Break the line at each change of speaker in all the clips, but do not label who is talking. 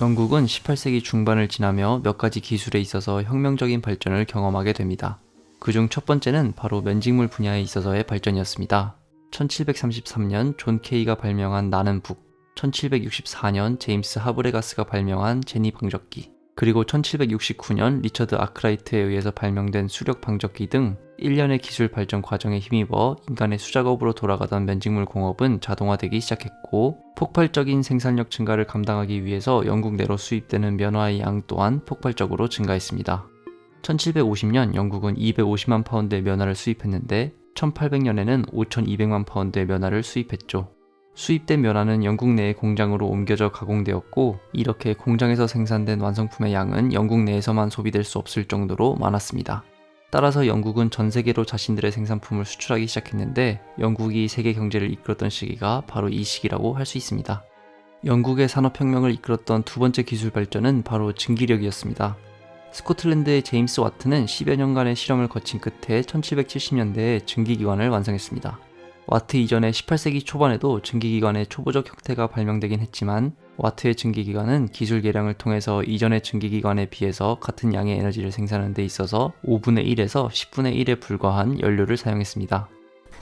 영국은 18세기 중반을 지나며 몇 가지 기술에 있어서 혁명적인 발전을 경험하게 됩니다. 그중 첫 번째는 바로 면직물 분야에 있어서의 발전이었습니다. 1733년 존 케이가 발명한 나는 북, 1764년 제임스 하브레가스가 발명한 제니 방적기, 그리고 1769년 리처드 아크라이트에 의해서 발명된 수력 방적기 등 1년의 기술 발전 과정에 힘입어 인간의 수작업으로 돌아가던 면직물 공업은 자동화되기 시작했고 폭발적인 생산력 증가를 감당하기 위해서 영국 내로 수입되는 면화의 양 또한 폭발적으로 증가했습니다. 1750년 영국은 250만 파운드의 면화를 수입했는데 1800년에는 5200만 파운드의 면화를 수입했죠. 수입된 면화는 영국 내의 공장으로 옮겨져 가공되었고 이렇게 공장에서 생산된 완성품의 양은 영국 내에서만 소비될 수 없을 정도로 많았습니다. 따라서 영국은 전 세계로 자신들의 생산품을 수출하기 시작했는데 영국이 세계 경제를 이끌었던 시기가 바로 이 시기라고 할 수 있습니다. 영국의 산업혁명을 이끌었던 두 번째 기술 발전은 바로 증기력이었습니다. 스코틀랜드의 제임스 와트는 10여 년간의 실험을 거친 끝에 1770년대에 증기기관을 완성했습니다. 와트 이전에 18세기 초반에도 증기기관의 초보적 형태가 발명되긴 했지만 와트의 증기기관은 기술 개량을 통해서 이전의 증기기관에 비해서 같은 양의 에너지를 생산하는 데 있어서 5분의 1에서 10분의 1에 불과한 연료를 사용했습니다.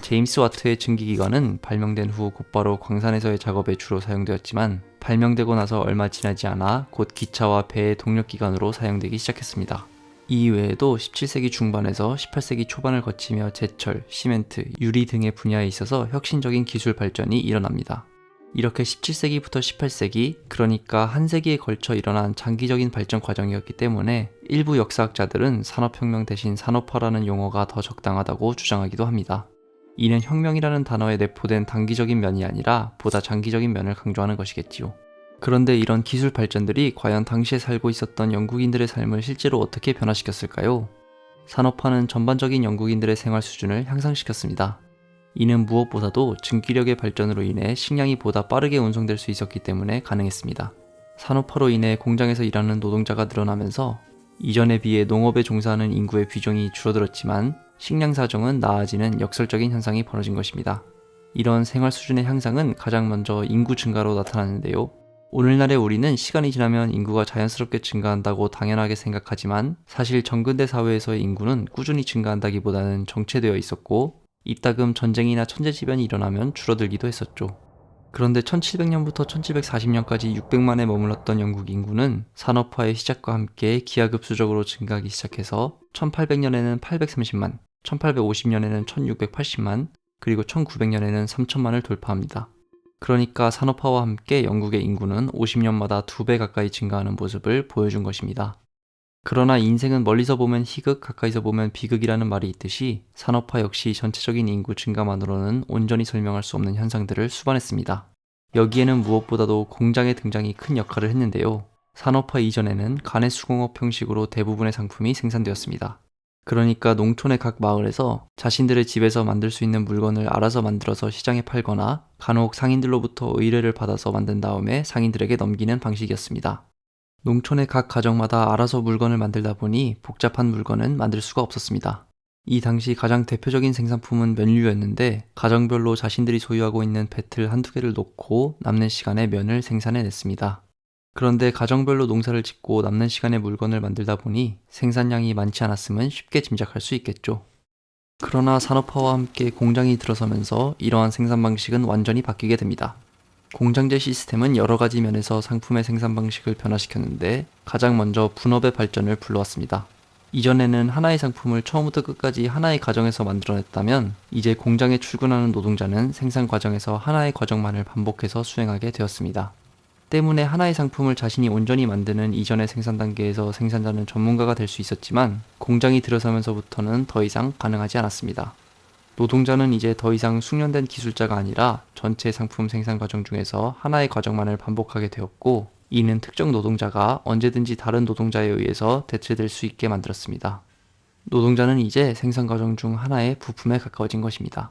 제임스 와트의 증기기관은 발명된 후 곧바로 광산에서의 작업에 주로 사용되었지만 발명되고 나서 얼마 지나지 않아 곧 기차와 배의 동력기관으로 사용되기 시작했습니다. 이 외에도 17세기 중반에서 18세기 초반을 거치며 제철, 시멘트, 유리 등의 분야에 있어서 혁신적인 기술 발전이 일어납니다. 이렇게 17세기부터 18세기, 그러니까 한 세기에 걸쳐 일어난 장기적인 발전 과정이었기 때문에 일부 역사학자들은 산업혁명 대신 산업화라는 용어가 더 적당하다고 주장하기도 합니다. 이는 혁명이라는 단어에 내포된 단기적인 면이 아니라 보다 장기적인 면을 강조하는 것이겠지요. 그런데 이런 기술 발전들이 과연 당시에 살고 있었던 영국인들의 삶을 실제로 어떻게 변화시켰을까요? 산업화는 전반적인 영국인들의 생활 수준을 향상시켰습니다. 이는 무엇보다도 증기력의 발전으로 인해 식량이 보다 빠르게 운송될 수 있었기 때문에 가능했습니다. 산업화로 인해 공장에서 일하는 노동자가 늘어나면서 이전에 비해 농업에 종사하는 인구의 비중이 줄어들었지만 식량 사정은 나아지는 역설적인 현상이 벌어진 것입니다. 이런 생활 수준의 향상은 가장 먼저 인구 증가로 나타나는데요. 오늘날의 우리는 시간이 지나면 인구가 자연스럽게 증가한다고 당연하게 생각하지만 사실 정근대 사회에서의 인구는 꾸준히 증가한다기보다는 정체되어 있었고 이따금 전쟁이나 천재지변이 일어나면 줄어들기도 했었죠. 그런데 1700년부터 1740년까지 600만에 머물렀던 영국 인구는 산업화의 시작과 함께 기하급수적으로 증가하기 시작해서 1800년에는 830만, 1850년에는 1680만, 그리고 1900년에는 3000만을 돌파합니다. 그러니까 산업화와 함께 영국의 인구는 50년마다 두배 가까이 증가하는 모습을 보여준 것입니다. 그러나 인생은 멀리서 보면 희극, 가까이서 보면 비극이라는 말이 있듯이 산업화 역시 전체적인 인구 증가만으로는 온전히 설명할 수 없는 현상들을 수반했습니다. 여기에는 무엇보다도 공장의 등장이 큰 역할을 했는데요. 산업화 이전에는 간의 수공업 형식으로 대부분의 상품이 생산되었습니다. 그러니까 농촌의 각 마을에서 자신들의 집에서 만들 수 있는 물건을 알아서 만들어서 시장에 팔거나 간혹 상인들로부터 의뢰를 받아서 만든 다음에 상인들에게 넘기는 방식이었습니다. 농촌의 각 가정마다 알아서 물건을 만들다 보니 복잡한 물건은 만들 수가 없었습니다. 이 당시 가장 대표적인 생산품은 면류였는데 가정별로 자신들이 소유하고 있는 배틀 한두 개를 놓고 남는 시간에 면을 생산해 냈습니다. 그런데 가정별로 농사를 짓고 남는 시간에 물건을 만들다 보니 생산량이 많지 않았음은 쉽게 짐작할 수 있겠죠. 그러나 산업화와 함께 공장이 들어서면서 이러한 생산 방식은 완전히 바뀌게 됩니다. 공장제 시스템은 여러 가지 면에서 상품의 생산 방식을 변화시켰는데 가장 먼저 분업의 발전을 불러왔습니다. 이전에는 하나의 상품을 처음부터 끝까지 하나의 과정에서 만들어냈다면 이제 공장에 출근하는 노동자는 생산 과정에서 하나의 과정만을 반복해서 수행하게 되었습니다. 때문에 하나의 상품을 자신이 온전히 만드는 이전의 생산 단계에서 생산자는 전문가가 될 수 있었지만 공장이 들어서면서부터는 더 이상 가능하지 않았습니다. 노동자는 이제 더 이상 숙련된 기술자가 아니라 전체 상품 생산 과정 중에서 하나의 과정만을 반복하게 되었고 이는 특정 노동자가 언제든지 다른 노동자에 의해서 대체될 수 있게 만들었습니다. 노동자는 이제 생산 과정 중 하나의 부품에 가까워진 것입니다.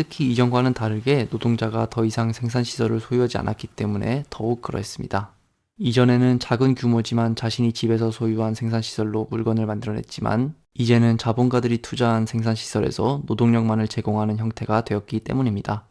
특히 이전과는 다르게 노동자가 더 이상 생산 시설을 소유하지 않았기 때문에 더욱 그러했습니다. 이전에는 작은 규모지만 자신이 집에서 소유한 생산 시설로 물건을 만들어냈지만 이제는 자본가들이 투자한 생산 시설에서 노동력만을 제공하는 형태가 되었기 때문입니다.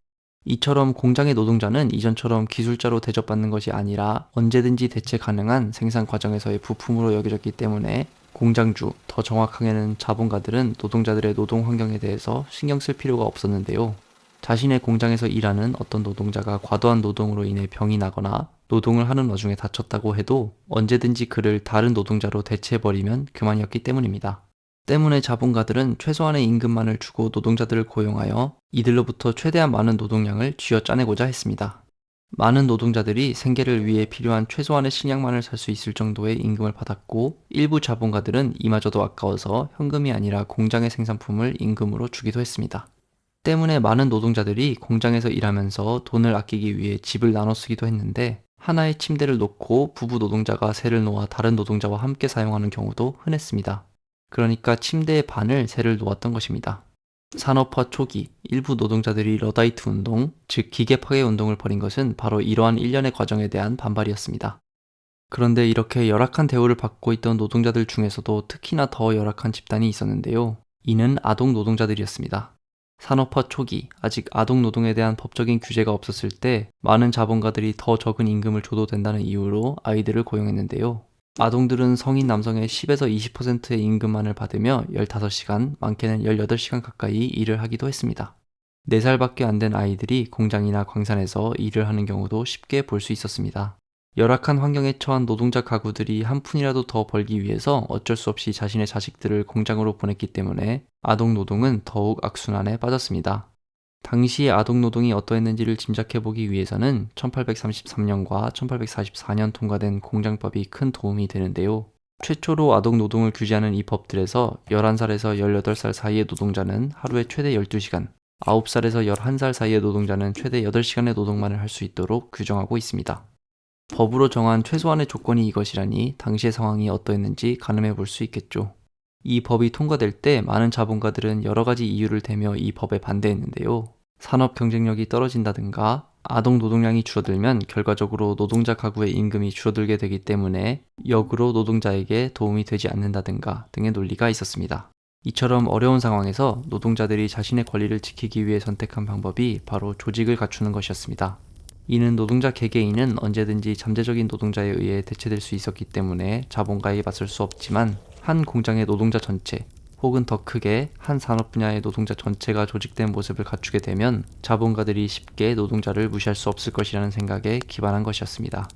이처럼 공장의 노동자는 이전처럼 기술자로 대접받는 것이 아니라 언제든지 대체 가능한 생산 과정에서의 부품으로 여겨졌기 때문에 공장주, 더 정확하게는 자본가들은 노동자들의 노동 환경에 대해서 신경 쓸 필요가 없었는데요. 자신의 공장에서 일하는 어떤 노동자가 과도한 노동으로 인해 병이 나거나 노동을 하는 와중에 다쳤다고 해도 언제든지 그를 다른 노동자로 대체해버리면 그만이었기 때문입니다. 때문에 자본가들은 최소한의 임금만을 주고 노동자들을 고용하여 이들로부터 최대한 많은 노동량을 쥐어 짜내고자 했습니다. 많은 노동자들이 생계를 위해 필요한 최소한의 식량만을 살 수 있을 정도의 임금을 받았고 일부 자본가들은 이마저도 아까워서 현금이 아니라 공장의 생산품을 임금으로 주기도 했습니다. 때문에 많은 노동자들이 공장에서 일하면서 돈을 아끼기 위해 집을 나눠 쓰기도 했는데 하나의 침대를 놓고 부부 노동자가 새를 놓아 다른 노동자와 함께 사용하는 경우도 흔했습니다. 그러니까 침대의 반을 새를 놓았던 것입니다. 산업화 초기 일부 노동자들이 러다이트 운동, 즉 기계 파괴 운동을 벌인 것은 바로 이러한 일련의 과정에 대한 반발이었습니다. 그런데 이렇게 열악한 대우를 받고 있던 노동자들 중에서도 특히나 더 열악한 집단이 있었는데요. 이는 아동 노동자들이었습니다. 산업화 초기 아직 아동 노동에 대한 법적인 규제가 없었을 때 많은 자본가들이 더 적은 임금을 줘도 된다는 이유로 아이들을 고용했는데요. 아동들은 성인 남성의 10에서 20%의 임금만을 받으며 15시간, 많게는 18시간 가까이 일을 하기도 했습니다. 4살밖에 안 된 아이들이 공장이나 광산에서 일을 하는 경우도 쉽게 볼 수 있었습니다. 열악한 환경에 처한 노동자 가구들이 한 푼이라도 더 벌기 위해서 어쩔 수 없이 자신의 자식들을 공장으로 보냈기 때문에 아동 노동은 더욱 악순환에 빠졌습니다. 당시 아동 노동이 어떠했는지를 짐작해 보기 위해서는 1833년과 1844년 통과된 공장법이 큰 도움이 되는데요. 최초로 아동 노동을 규제하는 이 법들에서 11살에서 18살 사이의 노동자는 하루에 최대 12시간, 9살에서 11살 사이의 노동자는 최대 8시간의 노동만을 할 수 있도록 규정하고 있습니다. 법으로 정한 최소한의 조건이 이것이라니 당시의 상황이 어떠했는지 가늠해 볼 수 있겠죠. 이 법이 통과될 때 많은 자본가들은 여러 가지 이유를 대며 이 법에 반대했는데요. 산업 경쟁력이 떨어진다든가 아동 노동량이 줄어들면 결과적으로 노동자 가구의 임금이 줄어들게 되기 때문에 역으로 노동자에게 도움이 되지 않는다든가 등의 논리가 있었습니다. 이처럼 어려운 상황에서 노동자들이 자신의 권리를 지키기 위해 선택한 방법이 바로 조직을 갖추는 것이었습니다. 이는 노동자 개개인은 언제든지 잠재적인 노동자에 의해 대체될 수 있었기 때문에 자본가에 맞설 수 없지만 한 공장의 노동자 전체 혹은 더 크게 한 산업 분야의 노동자 전체가 조직된 모습을 갖추게 되면 자본가들이 쉽게 노동자를 무시할 수 없을 것이라는 생각에 기반한 것이었습니다.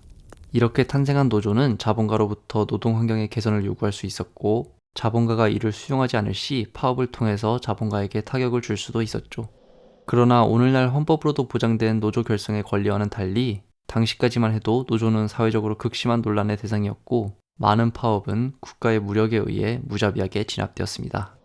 이렇게 탄생한 노조는 자본가로부터 노동 환경의 개선을 요구할 수 있었고 자본가가 이를 수용하지 않을 시 파업을 통해서 자본가에게 타격을 줄 수도 있었죠. 그러나 오늘날 헌법으로도 보장된 노조 결성의 권리와는 달리 당시까지만 해도 노조는 사회적으로 극심한 논란의 대상이었고 많은 파업은 국가의 무력에 의해 무자비하게 진압되었습니다.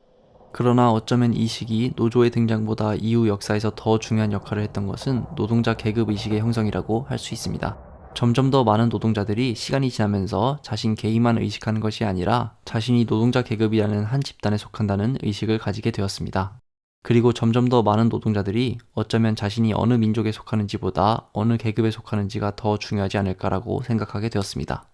그러나 어쩌면 이 시기 노조의 등장보다 이후 역사에서 더 중요한 역할을 했던 것은 노동자 계급 의식의 형성이라고 할 수 있습니다. 점점 더 많은 노동자들이 시간이 지나면서 자신 개인만 의식하는 것이 아니라 자신이 노동자 계급이라는 한 집단에 속한다는 의식을 가지게 되었습니다. 그리고 점점 더 많은 노동자들이 어쩌면 자신이 어느 민족에 속하는지보다 어느 계급에 속하는지가 더 중요하지 않을까라고 생각하게 되었습니다.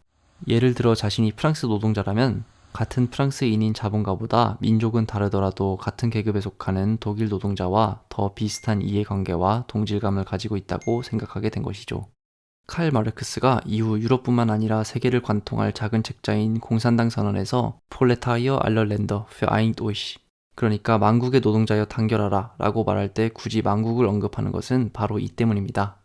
예를 들어 자신이 프랑스 노동자라면 같은 프랑스인인 자본가보다 민족은 다르더라도 같은 계급에 속하는 독일 노동자와 더 비슷한 이해관계와 동질감을 가지고 있다고 생각하게 된 것이죠. 칼 마르크스가 이후 유럽뿐만 아니라 세계를 관통할 작은 책자인 공산당 선언에서 폴레타이어 알러랜더 für ein Durch 그러니까 만국의 노동자여 단결하라 라고 말할 때 굳이 만국을 언급하는 것은 바로 이 때문입니다.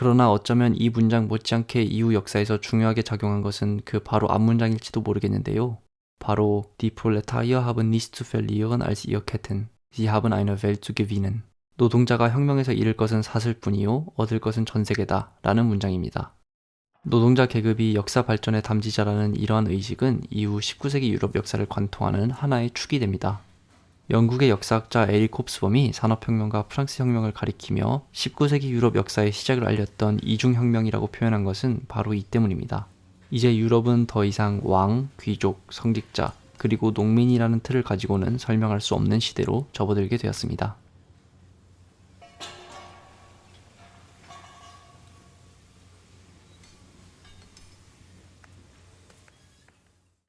그러나 어쩌면 이 문장 못지않게 이후 역사에서 중요하게 작용한 것은 그 바로 앞 문장일지도 모르겠는데요. 바로 Die Proletarier haben nichts zu verlieren als ihr Ketten. Sie haben eine Welt zu gewinnen. 노동자가 혁명에서 잃을 것은 사슬 뿐이요 얻을 것은 전 세계다 라는 문장입니다. 노동자 계급이 역사 발전의 담지자라는 이러한 의식은 이후 19세기 유럽 역사를 관통하는 하나의 축이 됩니다. 영국의 역사학자 에릭 홉스범이 산업혁명과 프랑스 혁명을 가리키며 19세기 유럽 역사의 시작을 알렸던 이중혁명이라고 표현한 것은 바로 이 때문입니다. 이제 유럽은 더 이상 왕, 귀족, 성직자, 그리고 농민이라는 틀을 가지고는 설명할 수 없는 시대로 접어들게 되었습니다.